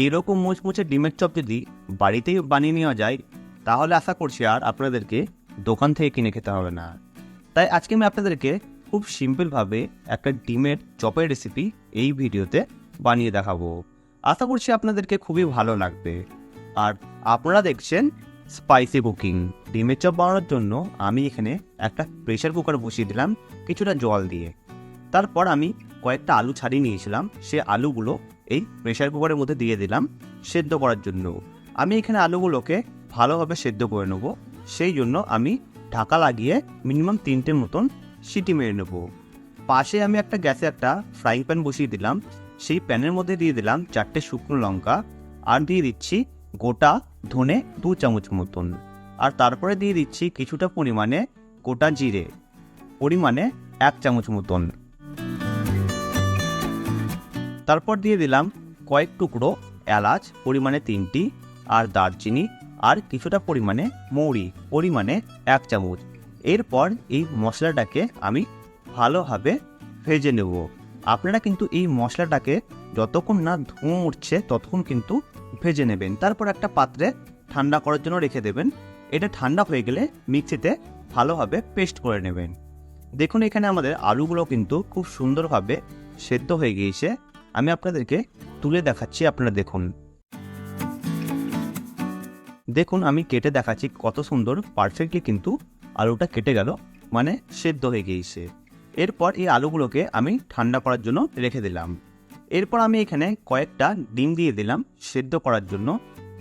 এইরকম মুচমুচে ডিমের চপ যদি বাড়িতেই বানিয়ে নেওয়া যায়, তাহলে আশা করছি আর আপনাদেরকে দোকান থেকে কিনে খেতে হবে না। তাই আজকে আমি আপনাদেরকে খুব সিম্পলভাবে একটা ডিমের চপের রেসিপি এই ভিডিওতে বানিয়ে দেখাবো। আশা করছি আপনাদেরকে খুবই ভালো লাগবে। আর আপনারা দেখছেন স্পাইসি কুকিং ডিমের চপ বানানোর জন্য আমি এখানে একটা প্রেশার কুকার বসিয়ে দিলাম, কিছুটা জল দিয়ে। তারপর আমি কয়েকটা আলু ছাড়িয়ে নিয়েছিলাম, সে আলুগুলো এই প্রেশার কুকারের মধ্যে দিয়ে দিলাম সেদ্ধ করার জন্য। আমি এখানে আলুগুলোকে ভালোভাবে সেদ্ধ করে নেব। সেই জন্য আমি ঢাকা লাগিয়ে মিনিমাম তিনটে মতন সিটি মেরে নেব। পাশে আমি একটা গ্যাসে একটা ফ্রাইং প্যান বসিয়ে দিলাম। সেই প্যানের মধ্যে দিয়ে দিলাম চারটে শুকনো লঙ্কা। আর দিয়ে দিচ্ছি গোটা ধনে দু চামচ মতন। আর তারপরে দিয়ে দিচ্ছি কিছুটা পরিমাণে গোটা জিরে। পরিমাণে এক চামচ মতন। তারপর দিয়ে দিলাম কয়েক টুকরো এলাচ, পরিমাণে তিনটি, আর দারচিনি, আর কিছুটা পরিমাণে মৌরি, পরিমাণে এক চামচ। এরপর এই মশলাটাকে আমি ভালোভাবে ভেজে নেব। আপনারা কিন্তু এই মশলাটাকে যতক্ষণ না ধোঁয়া উঠছে, ততক্ষণ কিন্তু ভেজে নেবেন। তারপর একটা পাত্রে ঠান্ডা করার জন্য রেখে দেবেন। এটা ঠান্ডা হয়ে গেলে মিক্সিতে ভালোভাবে পেস্ট করে নেবেন। দেখুন, এখানে আমাদের আলুগুলো কিন্তু খুব সুন্দরভাবে সেদ্ধ হয়ে গিয়েছে। আমি আপনাদেরকে তুলে দেখাচ্ছি, আপনারা দেখুন। দেখুন, আমি কেটে দেখাচ্ছি কত সুন্দর পারফেক্টলি কিন্তু আলুটা কেটে গেল মানে সেদ্ধ হয়ে গিয়েছে। এরপর এই আলুগুলোকে আমি ঠান্ডা করার জন্য রেখে দিলাম। এরপর আমি এখানে কয়েকটা ডিম দিয়ে দিলাম সেদ্ধ করার জন্য।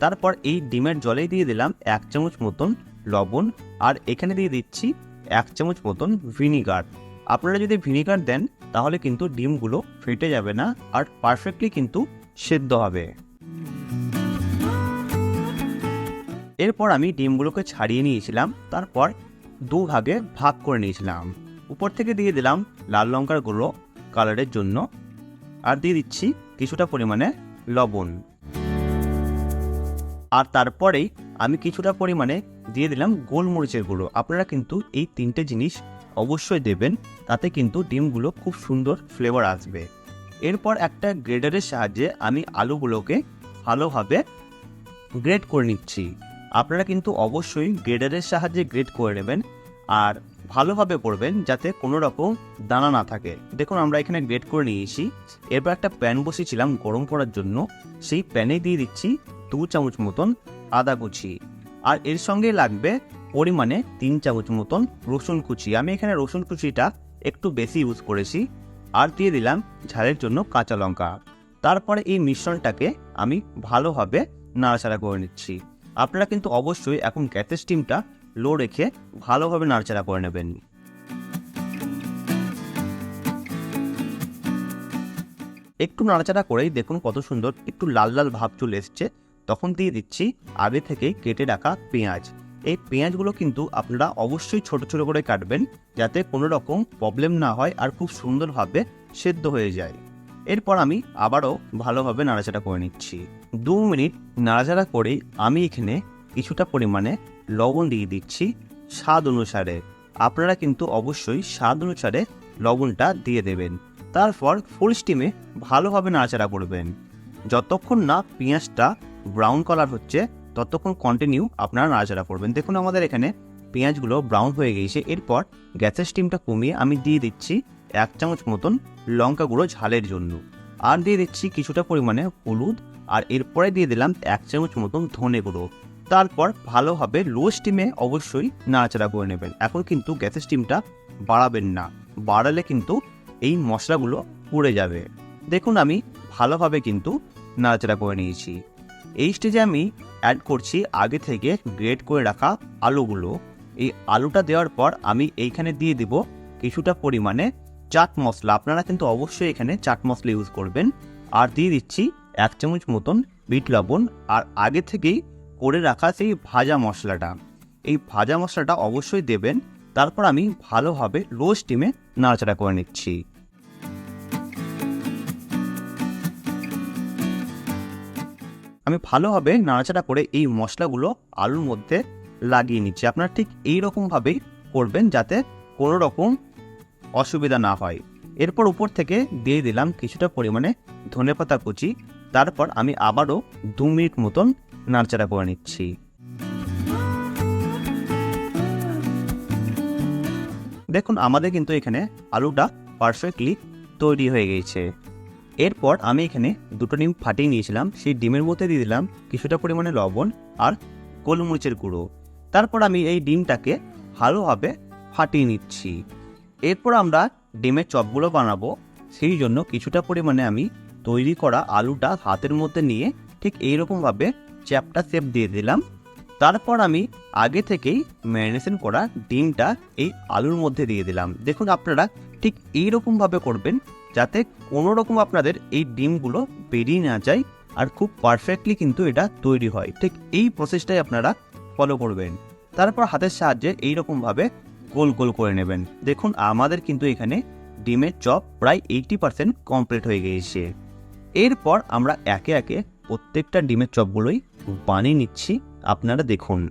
তারপর এই ডিমের জলে দিয়ে দিলাম এক চামচ মতন লবণ, আর এখানে দিয়ে দিচ্ছি এক চামচ মতন ভিনিগার। আপনারা যদি ভিনিগার দেন, তাহলে কিন্তু ডিমগুলো ফেটে যাবে না আর পারফেক্টলি কিন্তু সেদ্ধ হবে। এরপর আমি ডিমগুলোকে ছাড়িয়ে নিয়েছিলাম, তারপর দু ভাগে ভাগ করে নিয়েছিলাম। উপর থেকে দিয়ে দিলাম লাল লঙ্কার গুঁড়ো কালারের জন্য আর দিয়ে দিচ্ছি কিছুটা পরিমাণে লবণ। আর তারপরেই আমি কিছুটা পরিমাণে দিয়ে দিলাম গোলমরিচের গুঁড়ো। আপনারা কিন্তু এই তিনটে জিনিস অবশ্যই দেবেন, তাতে কিন্তু ডিমগুলো খুব সুন্দর ফ্লেভার আসবে। এরপর একটা গ্রেডারের সাহায্যে আমি আলুগুলোকে ভালোভাবে গ্রেড করে নিচ্ছি। আপনারা কিন্তু অবশ্যই গ্রেডারের সাহায্যে গ্রেড করে নেবেন আর ভালোভাবে করবেন যাতে কোনো রকম দানা না থাকে। দেখুন, আমরা এখানে গ্রেড করে নিয়েছি। এরপর একটা প্যান বসিয়েছিলাম গরম করার জন্য। সেই প্যানে দিয়ে দিচ্ছি দু চামচ মতন আদা কুচি। আর এর সঙ্গে লাগবে পরিমাণে তিন চামচ মতন রসুন কুচি। আমি এখানে রসুন কুচিটা একটু বেশি ইউজ করেছি। আর দিয়ে দিলাম ঝালের জন্য কাঁচা লঙ্কা। তারপরে এই মিশ্রণটাকে আমি ভালোভাবে নাড়াচাড়া করে নিচ্ছি। আপনারা কিন্তু অবশ্যই এখন গ্যাসের স্টিমটা লো রেখে ভালোভাবে নাড়াচাড়া করে নেবেন। একটু নাড়াচাড়া করেই দেখুন কত সুন্দর একটু লাল লাল ভাব চলে এসছে। তখন দিয়ে দিচ্ছি আগে থেকেই কেটে রাখা পেঁয়াজ। এই পেঁয়াজগুলো কিন্তু আপনারা অবশ্যই ছোট ছোট করে কাটবেন যাতে কোনো রকম প্রবলেম না হয় আর খুব সুন্দরভাবে সেদ্ধ হয়ে যায়। এরপর আমি আবারও ভালোভাবে নাড়াচাড়া করে নিচ্ছি। দু মিনিট নাড়াচাড়া করে আমি এখানে কিছুটা পরিমাণে লবণ দিয়ে দিচ্ছি স্বাদ অনুসারে। আপনারা কিন্তু অবশ্যই স্বাদ অনুসারে লবণটা দিয়ে দেবেন। তারপর ফুল স্টিমে ভালোভাবে নাড়াচাড়া করবেন। যতক্ষণ না পেঁয়াজটা ব্রাউন কালার হচ্ছে ততক্ষণ কন্টিনিউ আপনারা নাড়াচাড়া করবেন। দেখুন আমাদের এখানে পেঁয়াজগুলো ব্রাউন হয়ে গিয়েছে। এরপর গ্যাসের স্টিমটা কমিয়ে আমি দিয়ে দিচ্ছি এক চামচ মতন লঙ্কা গুঁড়ো ঝালের জন্য। আর দিয়ে দিচ্ছি কিছুটা পরিমাণে হলুদ আর এরপরে দিয়ে দিলাম এক চামচ মতন ধনে গুঁড়ো। তারপর ভালোভাবে লো স্টিমে অবশ্যই নাড়াচাড়া করে নেবেন। এখন কিন্তু গ্যাসের স্টিমটা বাড়াবেন না। বাড়ালে কিন্তু এই মশলাগুলো পুড়ে যাবে। দেখুন আমি ভালোভাবে কিন্তু নাড়াচাড়া করে নিয়েছি। এই স্টেজে আমি অ্যাড করছি আগে থেকে গ্রেট করে রাখা আলুগুলো। এই আলুটা দেওয়ার পর আমি এইখানে দিয়ে দিব কিছুটা পরিমাণে চাট মশলা। আপনারা কিন্তু অবশ্যই এখানে চাট মশলা ইউজ করবেন। আর দিয়ে দিচ্ছি এক চামচ মতন বিট লবণ। আর আগে থেকেই করে রাখা সেই ভাজা মশলাটা। এই ভাজা মশলাটা অবশ্যই দেবেন। তারপর আমি ভালোভাবে লো স্টিমে নাড়াচাড়া করে নিচ্ছি। আমি ভালোভাবে নাড়াচাড়া করে এই মশলাগুলো আলুর মধ্যে লাগিয়ে নিচ্ছি। আপনারা ঠিক এই রকমভাবেই করবেন যাতে কোনো রকম অসুবিধা না হয়। এরপর উপর থেকে দিয়ে দিলাম কিছুটা পরিমাণে ধনেপাতা কুচি। তারপর আমি আবারও দু মিনিট মতন নাড়াচাড়া করে নিচ্ছি। দেখুন, আমাদের কিন্তু এখানে আলুটা পারফেক্টলি তৈরি হয়ে গেছে। এরপর আমি এখানে দুটো ডিম ফাটিয়ে নিয়েছিলাম, সেই ডিমের মধ্যে দিয়ে দিলাম কিছুটা পরিমাণে লবণ আর গোলমরিচের গুঁড়ো। তারপর আমি এই ডিমটাকে ভালোভাবে ফাটিয়ে নিচ্ছি। এরপর আমরা ডিমের চপগুলো বানাবো, সেই জন্য কিছুটা পরিমাণে আমি তৈরি করা আলুটা হাতের মধ্যে নিয়ে ঠিক এইরকমভাবে চ্যাপটা শেপ দিয়ে দিলাম। তারপর আমি আগে থেকেই ম্যারিনেশন করা ডিমটা এই আলুর মধ্যে দিয়ে দিলাম। দেখুন আপনারা ঠিক এইরকমভাবে করবেন যাতে কোনো রকম আপনাদের এই ডিমগুলো বেরিয়ে না যায় আর খুব পারফেক্টলি কিন্তু এটা তৈরি হয়। ঠিক এই প্রসেসটাই আপনারা ফলো করবেন। তারপর হাতের সাহায্যে এইরকমভাবে গোল গোল করে নেবেন। দেখুন, আমাদের কিন্তু এখানে ডিমের চপ প্রায় এইটি পার্সেন্ট কমপ্লিট হয়ে গিয়েছে। এরপর আমরা একে একে প্রত্যেকটা ডিমের চপগুলোই বানিয়ে নিচ্ছি। আপনারা দেখুন।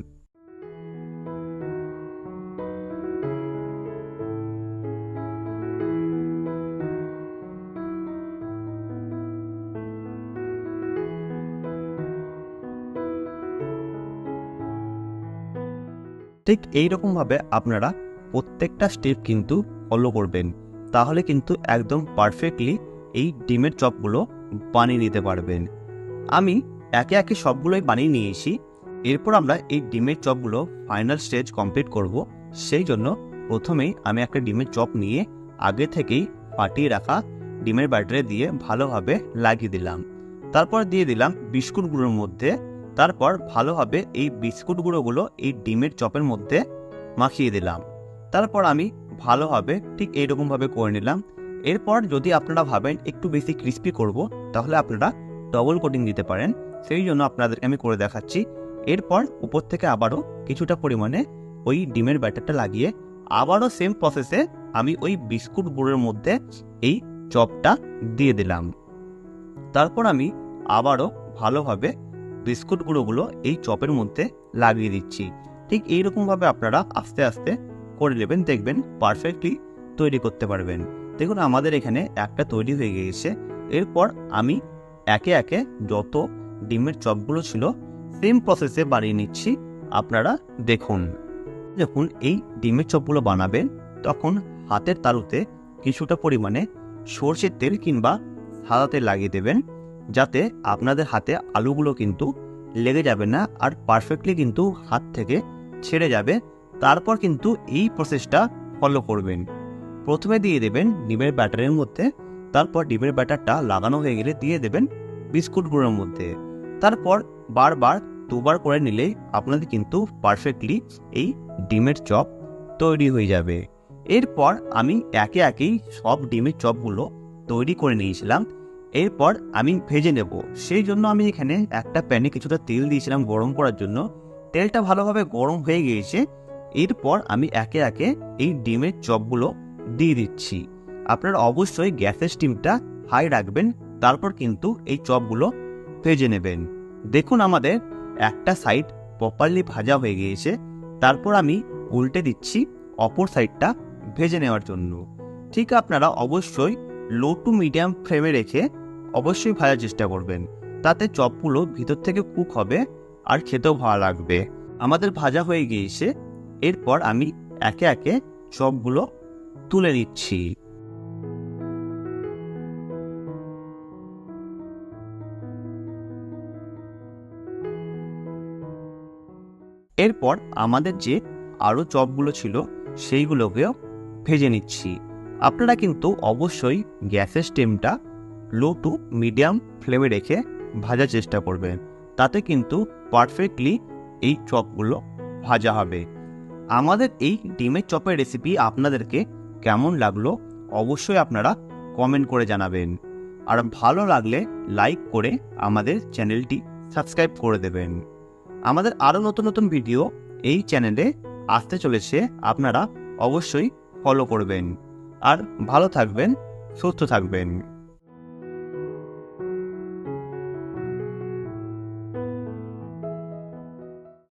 ঠিক এইরকমভাবে আপনারা প্রত্যেকটা স্টেপ কিন্তু ফলো করবেন। তাহলে কিন্তু একদম পারফেক্টলি এই ডিমের চপগুলো বানিয়ে নিতে পারবেন। আমি একে একে সবগুলোই বানিয়ে নিয়েছি। এরপর আমরা এই ডিমের চপগুলো ফাইনাল স্টেজ কমপ্লিট করব। সেই জন্য প্রথমেই আমি একটা ডিমের চপ নিয়ে আগে থেকেই ফাটিয়ে রাখা ডিমের ব্যাটারে দিয়ে ভালোভাবে লাগিয়ে দিলাম। তারপর দিয়ে দিলাম বিস্কুটগুলোর মধ্যে তারপর ভালোভাবে এই বিস্কুট গুঁড়োগুলো এই ডিমের চপের মধ্যে মাখিয়ে দিলাম। তারপর আমি ভালোভাবে ঠিক এইরকমভাবে করে নিলাম। এরপর যদি আপনারা ভাবেন একটু বেশি ক্রিস্পি করব, তাহলে আপনারা ডবল কোটিং দিতে পারেন। সেই জন্য আপনাদেরকে আমি করে দেখাচ্ছি। এরপর উপর থেকে আবারও কিছুটা পরিমাণে ওই ডিমের ব্যাটারটা লাগিয়ে আবারও সেম প্রসেসে আমি ওই বিস্কুট গুঁড়োর মধ্যে এই চপটা দিয়ে দিলাম। তারপর আমি আবারও ভালোভাবে বিস্কুট গুঁড়োগুলো এই চপের মধ্যে লাগিয়ে দিচ্ছি। ঠিক এইরকমভাবে আপনারা আস্তে আস্তে করে নেবেন, দেখবেন পারফেক্টলি তৈরি করতে পারবেন। দেখুন, আমাদের এখানে একটা তৈরি হয়ে গিয়েছে। এরপর আমি একে একে যত ডিমের চপগুলো ছিল, সেম প্রসেসে বানিয়ে নিচ্ছি। আপনারা দেখুন। যখন এই ডিমের চপগুলো বানাবেন, তখন হাতের তালুতে কিছুটা পরিমাণে সর্ষের তেল কিংবা সাদা তেল লাগিয়ে দেবেন। যাতে আপনাদের হাতে আলুগুলো কিন্তু লেগে যাবে না আর পারফেক্টলি কিন্তু হাত থেকে ছেড়ে যাবে। তারপর কিন্তু এই প্রসেসটা ফলো করবেন। প্রথমে দিয়ে দেবেন ডিমের ব্যাটারের মধ্যে, তারপর ডিমের ব্যাটারটা লাগানো হয়ে গেলে দিয়ে দেবেন বিস্কুটগুলোর মধ্যে। তারপর বারবার দুবার করে নিলে আপনাদের কিন্তু পারফেক্টলি এই ডিমের চপ তৈরি হয়ে যাবে। এরপর আমি একে একেই সব ডিমের চপগুলো তৈরি করে নিয়েছিলাম। এরপর আমি ভেজে নেব। সেই জন্য আমি এখানে একটা প্যানে কিছুটা তেল দিয়েছিলাম গরম করার জন্য। তেলটা ভালোভাবে গরম হয়ে গিয়েছে। এরপর আমি একে একে এই ডিমের চপগুলো দিয়ে দিচ্ছি। আপনারা অবশ্যই গ্যাসের স্টিমটা হাই রাখবেন, তারপর কিন্তু এই চপগুলো ভেজে নেবেন। দেখুন আমাদের একটা সাইড প্রপারলি ভাজা হয়ে গিয়েছে। তারপর আমি উল্টে দিচ্ছি অপর সাইডটা ভেজে নেওয়ার জন্য। ঠিক আপনারা অবশ্যই লো টু মিডিয়াম ফ্লেমে রেখে অবশ্যই ভাজার চেষ্টা করবেন। তাতে চপগুলো ভিতর থেকে কুক হবে আর খেতেও ভালো লাগবে। আমাদের ভাজা হয়ে গিয়েছে। এরপর আমি একে একে চপগুলো তুলে নিচ্ছি। এরপর আমাদের যে আরও চপগুলো ছিল, সেইগুলোকেও ভেজে নিচ্ছি। আপনারা কিন্তু অবশ্যই গ্যাসের স্টেমটা লো টু মিডিয়াম ফ্লেমে রেখে ভাজার চেষ্টা করবেন তাতে কিন্তু পারফেক্টলি এই চপগুলো ভাজা হবে। আমাদের এই ডিমের চপের রেসিপি আপনাদেরকে কেমন লাগল অবশ্যই আপনারা কমেন্ট করে জানাবেন। আর ভালো লাগলে লাইক করে আমাদের চ্যানেলটি সাবস্ক্রাইব করে দেবেন। আমাদের আরও নতুন নতুন ভিডিও এই চ্যানেলে আসতে চলেছে, আপনারা অবশ্যই ফলো করবেন। আর ভালো থাকবেন, সুস্থ থাকবেন।